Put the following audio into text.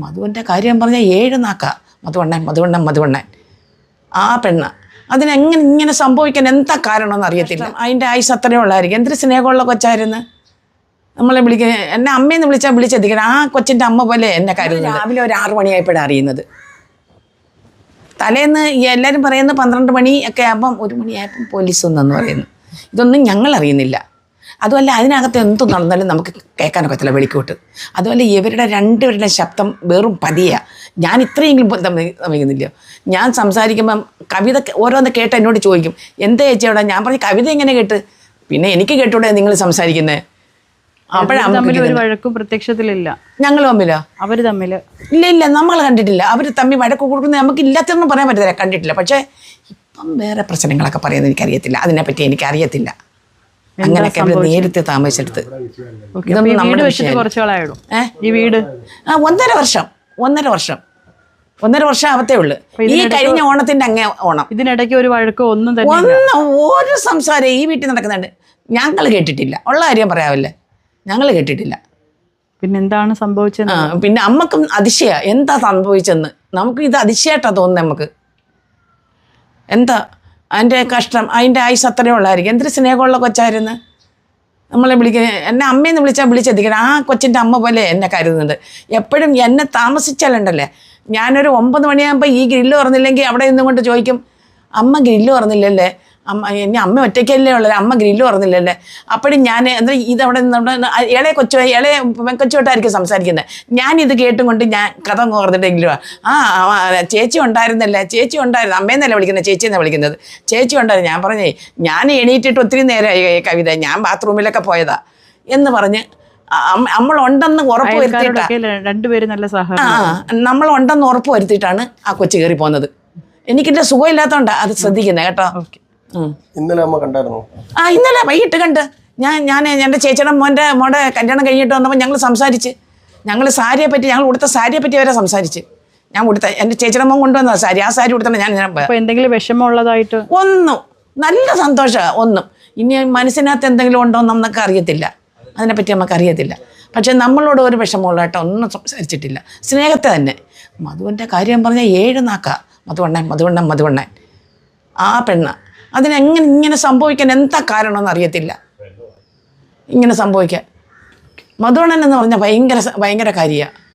മധുവിന്റെ കാര്യം പറഞ്ഞാൽ ഏഴ് നാക്ക. മധുവണ്ണൻ മധുവണ്ണൻ മധുവണ്ണൻ. ആ പെണ്ണ്. അതിനെങ്ങനെ ഇങ്ങനെ സംഭവിക്കാൻ എന്താ കാരണമെന്ന് അറിയത്തില്ല. അതിന്റെ ആയുസ് അത്രയും ഉള്ളായിരിക്കും. എന്തൊരു സ്നേഹമുള്ള കൊച്ചായിരുന്നു. നമ്മളെ വിളിക്കുക എന്നെ അമ്മയെന്ന് വിളിച്ചാൽ വിളിച്ചെത്തിക്കണം. ആ കൊച്ചിന്റെ അമ്മ പോലെ എന്നെ കരുതുന്നത്. രാവിലെ ഒരു ആറ് മണിയായപ്പോഴാണ് അറിയുന്നത്. തലേന്ന് എല്ലാവരും പറയുന്നത് പന്ത്രണ്ട് മണി ഒക്കെ ആകുമ്പം ഒരു മണിയായപ്പം പോലീസ് വന്നെന്ന് പറയുന്നു. ഇതൊന്നും ഞങ്ങൾ അറിയുന്നില്ല. അതുമല്ല അതിനകത്ത് എന്ത് നടന്നാലും നമുക്ക് കേൾക്കാനൊക്കത്തില്ല വെളിക്കോട്ട്. അതുപോലെ ഇവരുടെ രണ്ടുപേരുടെ ശബ്ദം വെറും പതിയ. ഞാൻ ഇത്രയെങ്കിലും സമയിക്കുന്നില്ല ഞാൻ സംസാരിക്കുമ്പം കവിത ഓരോന്ന് കേട്ട് എന്നോട് ചോദിക്കും എന്താ ചേച്ചി അവിടെ? ഞാൻ പറഞ്ഞ കവിത എങ്ങനെ കേട്ട്? പിന്നെ എനിക്ക് കേട്ടൂടെ നിങ്ങൾ സംസാരിക്കുന്നത് തമ്മിൽ പ്രത്യക്ഷത്തിലില്ല. ഞങ്ങൾ തമ്മിലോ? അവർ തമ്മിൽ. ഇല്ല ഇല്ല നമ്മൾ കണ്ടിട്ടില്ല. അവർ തമ്മിൽ വഴക്ക് കൊടുക്കുന്നത് നമുക്ക് ഇല്ലാത്തൊന്നും പറയാൻ പറ്റത്തില്ല. കണ്ടിട്ടില്ല. പക്ഷേ ഇപ്പം വേറെ പ്രശ്നങ്ങളൊക്കെ പറയുന്നത് എനിക്കറിയത്തില്ല. അതിനെപ്പറ്റി എനിക്കറിയത്തില്ല. അങ്ങനെയൊക്കെ അവർ നേരത്തെ താമസിച്ചെടുത്ത്. ഈ വീട് നമ്മുടെ? ഈ ആ ഒന്നര വർഷം. ഒന്നര വർഷം. ഒന്നര വർഷം ആവത്തേ ഉള്ളു. ഈ കഴിഞ്ഞ ഓണത്തിന്റെ അങ്ങേ ഓണം. ഇതിനിടയ്ക്ക് ഒരു വഴക്കോ ഒന്നും തന്നെ. ഒന്നും ഒരു സംസാരം ഈ വീട്ടിൽ നടക്കുന്നുണ്ട്. ഞങ്ങൾ കേട്ടിട്ടില്ല. ഉള്ള കാര്യം പറയാവല്ലേ? ഞങ്ങൾ കേട്ടിട്ടില്ല. പിന്നെ എന്താണ് സംഭവിച്ചത്? ആ പിന്നെ അമ്മക്കും അതിശയ. എന്താ സംഭവിച്ചെന്ന്? നമുക്ക് ഇത് അതിശയായിട്ടാണ് തോന്നുന്നത് നമുക്ക്. എന്താ അതിന്റെ കഷ്ടം അതിന്റെ ആയുസ് അത്രയും ഉള്ളായിരിക്കും. എന്തൊരു സ്നേഹമുള്ള കൊച്ചായിരുന്നു. നമ്മളെ വിളിക്കുന്ന എന്നെ അമ്മയെന്ന് വിളിച്ചാൽ വിളിച്ചെത്തിക്കണം. ആ കൊച്ചിന്റെ അമ്മ പോലെ എന്നെ കരുതുന്നുണ്ട്. എപ്പോഴും എന്നെ താമസിച്ചാലുണ്ടല്ലേ? ഞാനൊരു ഒമ്പത് മണിയാകുമ്പോൾ ഈ ഗ്രില്ല് തുറന്നില്ലെങ്കിൽ അവിടെ നിന്നും കൊണ്ട് ചോദിക്കും അമ്മ ഗ്രില്ല് തുറന്നില്ലല്ലേ? അമ്മ എന്നെ അമ്മ ഒറ്റയ്ക്കല്ലേ ഉള്ളത്? അമ്മ ഗ്രില്ല് പറഞ്ഞില്ലല്ലേ അപ്പോഴും ഞാൻ എന്താ ഇതവിടെ നിന്ന് അവിടെ നിന്ന് ആ ഇളയ കൊച്ചു ഇളയ കൊച്ചോട്ടായിരിക്കും സംസാരിക്കുന്നത് ഞാനിത് കേട്ടും കൊണ്ട് ഞാൻ കഥ ഓർന്നിട്ടെങ്കിലും ആ ചേച്ചി ഉണ്ടായിരുന്നല്ലേ? ചേച്ചി ഉണ്ടായിരുന്നു. അമ്മയെന്നല്ല വിളിക്കുന്നത്? ചേച്ചി എന്നാണ് വിളിക്കുന്നത്? ചേച്ചി ഉണ്ടായിരുന്നു. ഞാൻ പറഞ്ഞേ ഞാൻ എണീറ്റിട്ട് ഒത്തിരി നേരമായി കവിത. ഞാൻ ബാത്റൂമിലൊക്കെ പോയതാ. എന്ന് പറഞ്ഞ് നമ്മൾ ഉണ്ടെന്ന് ഉറപ്പ് വരുത്തിയിട്ടാണ് രണ്ടുപേരും നല്ല നമ്മൾ നമ്മളുണ്ടെന്ന് ഉറപ്പ് വരുത്തിയിട്ടാണ് ആ കൊച്ചു കയറി പോകുന്നത് എനിക്കിന്റെ സുഖമില്ലാത്തതുകൊണ്ടാണ് അത് ശ്രദ്ധിക്കുന്നത് കേട്ടോ. ഓക്കെ. ഇന്നലെ അമ്മ കണ്ടായിരുന്നു? ആ ഇന്നലെ വൈകിട്ട് കണ്ട്. ഞാൻ ഞാൻ എന്റെ ചേച്ചിയുടെ മോന്റെ മോടെ കല്യാണം കഴിഞ്ഞിട്ട് വന്നപ്പോൾ ഞങ്ങൾ സംസാരിച്ച്. ഞങ്ങൾ സാരിയെ പറ്റി ഞങ്ങൾ ഉടുത്ത സാരിയെ പറ്റി വരെ സംസാരിച്ച്. ഞാൻ ഉടുത്ത എന്റെ ചേച്ചിയുടെ മോൻ കൊണ്ടുവന്ന സാരി ആ സാരി ഉടുത്തന്നെ ഞാൻ ഞാൻ എന്തെങ്കിലും വിഷമമുള്ളതായിട്ട് ഒന്നും. നല്ല സന്തോഷമാണ് ഒന്നും. ഇനി മനസ്സിനകത്ത് എന്തെങ്കിലും ഉണ്ടോ എന്ന് നമുക്ക് അറിയത്തില്ല. അതിനെപ്പറ്റി നമുക്ക് അറിയത്തില്ല. പക്ഷെ നമ്മളോട് ഒരു വിഷമമുള്ളതായിട്ട് ഒന്നും സംസാരിച്ചിട്ടില്ല. സ്നേഹത്തെ തന്നെ. മധുവിന്റെ കാര്യം പറഞ്ഞാൽ ഏഴ് നാക്ക. മധുവണ്ണൻ മധുവണ്ണൻ മധുവണ്ണൻ. ആ പെണ്ണ്. അതിനെങ്ങനെ ഇങ്ങനെ സംഭവിക്കാൻ എന്താ കാരണമെന്ന് അറിയത്തില്ല. ഇങ്ങനെ സംഭവിക്കാൻ. മധുവണ്ണൻ എന്ന് പറഞ്ഞാൽ ഭയങ്കര ഭയങ്കര കാര്യമാണ്.